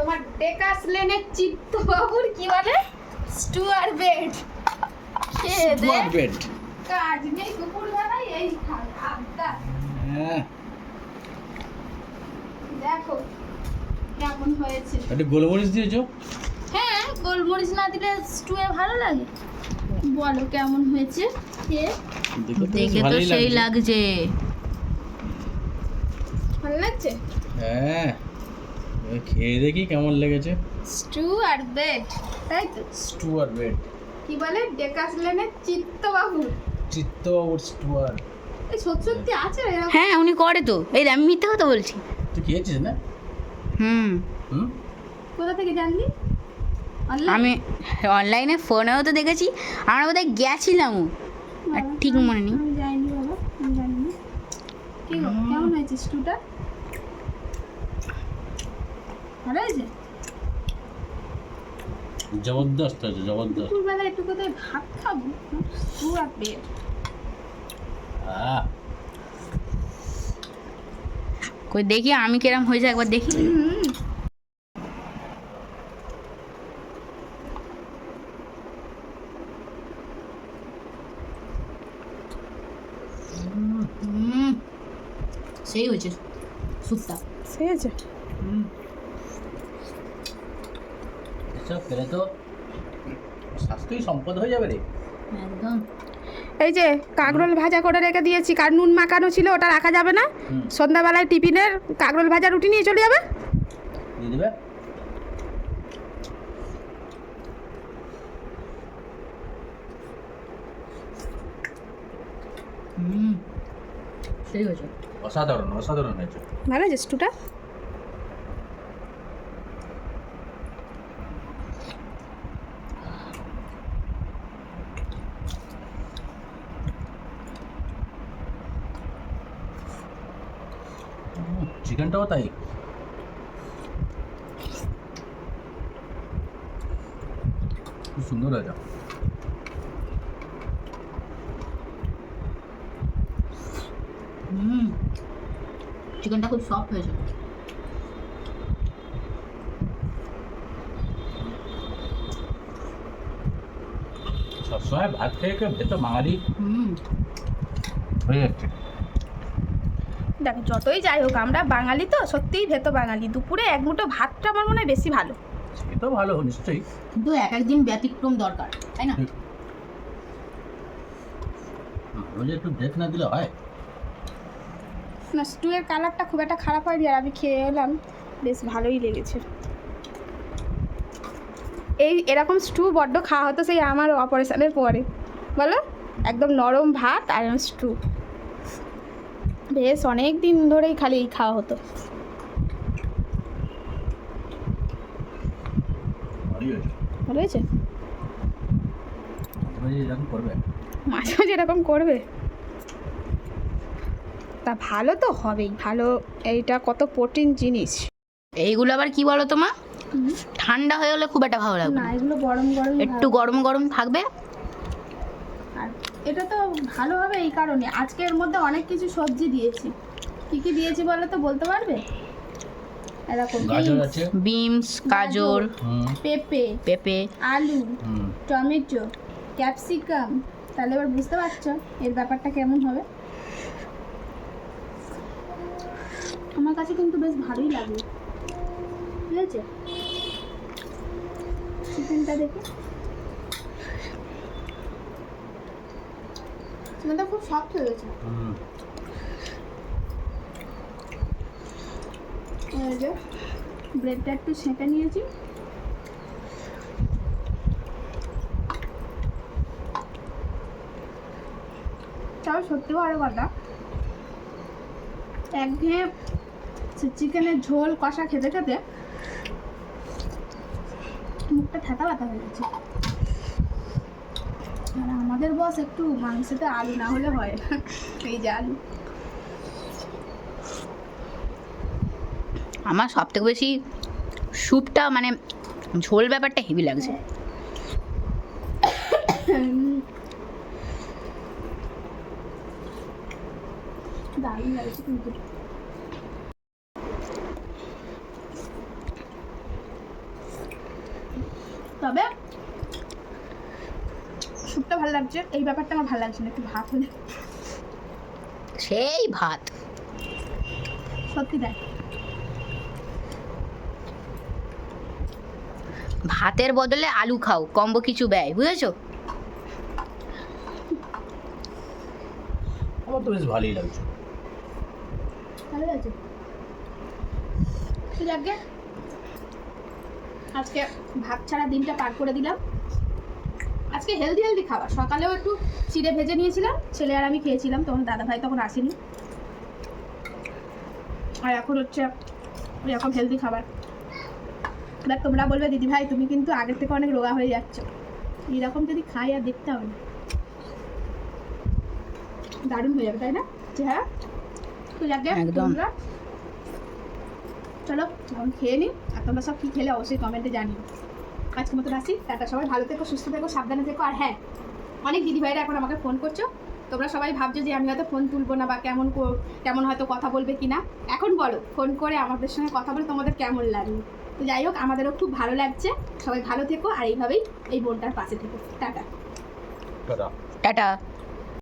তোমার ডেকাস লেনের চিত্তবাবুর কি বলে? স্টুয়ার বেড Smart bed. কাজ নেই দুপুর বেলায় এই খায় আবদার হ্যাঁ। দেখো কেমন হয়েছে। একটু গোলমরিচ দিয়েছ? হ্যাঁ গোলমরিচ না দিলে স্টুয়ে ভালো লাগে। বলো কেমন হয়েছে? দেখে তো সেই লাগছে। ভালো লাগছে? হ্যাঁ। খেয়ে দেখি কেমন লেগেছে। স্টু আর বেড তাই তো? স্টু আর বেড কি বলে? ডেকাস লেনের চিত্তবাবু। চিত্তবাবুর স্টুয়ার এই সত্যি সত্যি আছে হ্যাঁ উনি করে তো। এই আমি মিথ্যে কথা বলছি। তুই খেয়েছিস না? হুম। হুম? কোথা থেকে জানলি? আমি অনলাইনে ফোনেও তো দেখেছি। আমরা বোধহয় আর বাবা, ঠিক মনে নেই। কেমন হয়েছে স্টুটা? ভালো হয়েছে? জবরদস্ত আছে জবরদস্ত। দুপুরবেলা একটু কোথায় ভাত খাব? আহ। কই দেখি আমি কিরম হয়েছে একবার দেখি। হুম সেই হয়েছে স্যুপটা সে আছে এসব পেলে তো। স্বাস্থ্যই সম্পদ হয়ে যাবে রে। একদম। এই যে কাঁকরোল ভাজা করে রেখে দিয়েছি কার নুন মাখানো ছিল ওটা রাখা যাবে না? সন্ধ্যাবেলায় টিফিনের কাঁকরোল ভাজা রুটি নিয়ে চলে যাবে? দিয়ে দেবে। সেই হয়েছে। অসাধারণ অসাধারণ হয়েছে। ভালো আছে স্টুটা? চিকেনটাও তাই। খুব সুন্দর হুম চিকেনটা খুব সফট হয়েছে। সবসময় ভাত খেয়ে খেয়ে ভেতর বাঙালি হয়ে যাচ্ছে। দেখ যতই যাই হোক আমরা বাঙালি তো সত্যিই ভেতো বাঙালি। দুপুরে এক মুঠো ভাতটা আমার মনে হয় বেশি ভালো। তো ভালো নিশ্চয়ই। কিন্তু এক একদিন ব্যতিক্রম দরকার তাই না? রোজ একটু ব্রেক না দিলে হয়। না স্টুয়ের কালারটা খুব একটা খারাপ হয়নি আর আমি খেয়ে এলাম। বেশ ভালোই লেগেছে। এই এরকম স্টু বড্ড খাওয়া হতো সেই আমার অপারেশনের পরে। বলো? একদম নরম ভাত আর স্টু বেশ অনেক দিন ধরেই খালি এই খাওয়া হতো। ভালো হয়েছে? মাঝে মাঝে এরকম করবে। তা ভালো তো হবেই ভালো এইটা কত প্রোটিন জিনিস। এইগুলো আবার কি বলো তোমা ঠান্ডা হয়ে গেলে খুব একটা ভালো লাগবে না। না। এগুলো গরম গরম একটু গরম গরম থাকবে। আর এটা তো ভালো হবে এই কারণে। আজকে এর মধ্যে অনেক কিছু সবজি দিয়েছি। কি কি দিয়েছি বলো তো বলতে পারবে? এরকম বিনস গাজর পেঁপে পেঁপে। আলু টমেটো ক্যাপসিকাম। তাহলে এবার বুঝতে পারছ এর ব্যাপারটা কেমন হবে? আমার কাছে কিন্তু বেশ ভালোই লাগল ঠিক আছে চিকেনটা দেখি। চিকেনটা খুব সফট হয়ে গেছে। এই যে ব্রেডটা একটু সেঁকে নিয়েছি। তাও সত্যি ভালো কথা একঘেয়ে চিকেনের ঝোল কষা খেতে খেতে মুখটা ঠেতা ব্যথা হয়ে গেছে। আর আমাদের বস একটু মাংসতে আলু না হলে হয় না। এই যে আলু। আমার সব থেকে বেশি স্যুপটা মানে ঝোল ব্যাপারটা হেভি লাগছে। দারুণ লাগছে কিন্তু। তবে স্যুপটা ভালো লাগছে এই ব্যাপারটা আমার ভালো লাগছে না একটু ভাত হলে। সেই ভাত। সত্যি দেয় ভাতের বদলে আলু খাও কম্বো কিছু ব্যয় বুঝেছ? আমার তো বেশ ভালোই লাগছে। ভালো লাগছে? আজকে ভাত ছাড়া দিনটা পার করে দিলাম। আজকে হেলদি হেলদি খাবার। সকালেও একটু চিড়ে ভেজে নিয়েছিলাম ছেলে আর আমি খেয়েছিলাম তখন দাদা ভাই তখন আসেনি। আর এখন হচ্ছে এরকম হেলদি খাবার। এবার তোমরা বলবে দিদি ভাই তুমি কিন্তু আগের থেকে অনেক রোগা হয়ে যাচ্ছ। এরকম যদি খাই আর দেখতে হবে না। দারুণ হয়ে যাবে তাই না? চেহারা তো যাকে একদম। চলো এখন খেয়ে নিই আর তোমরা সব কী খেলে অবশ্যই কমেন্টে জানিও। আজকের মতো আসি। টাটা সবাই ভালো থেকো সুস্থ থেকো সাবধানে থেকো। আর হ্যাঁ অনেক দিদিভাইরা এখন আমাকে ফোন করছ। তোমরা সবাই ভাবছ যে আমি হয়তো ফোন তুলবো না বা কেমন কো- কেমন হয়তো কথা বলবে কি না এখন বলো ফোন করে আমাদের সঙ্গে কথা বলে তোমাদের কেমন লাগবে তো যাই হোক আমাদেরও খুব ভালো লাগছে। সবাই ভালো থেকো আর এইভাবেই এই বোনটার পাশে থেকো। টাটা। টাটা। টাটা।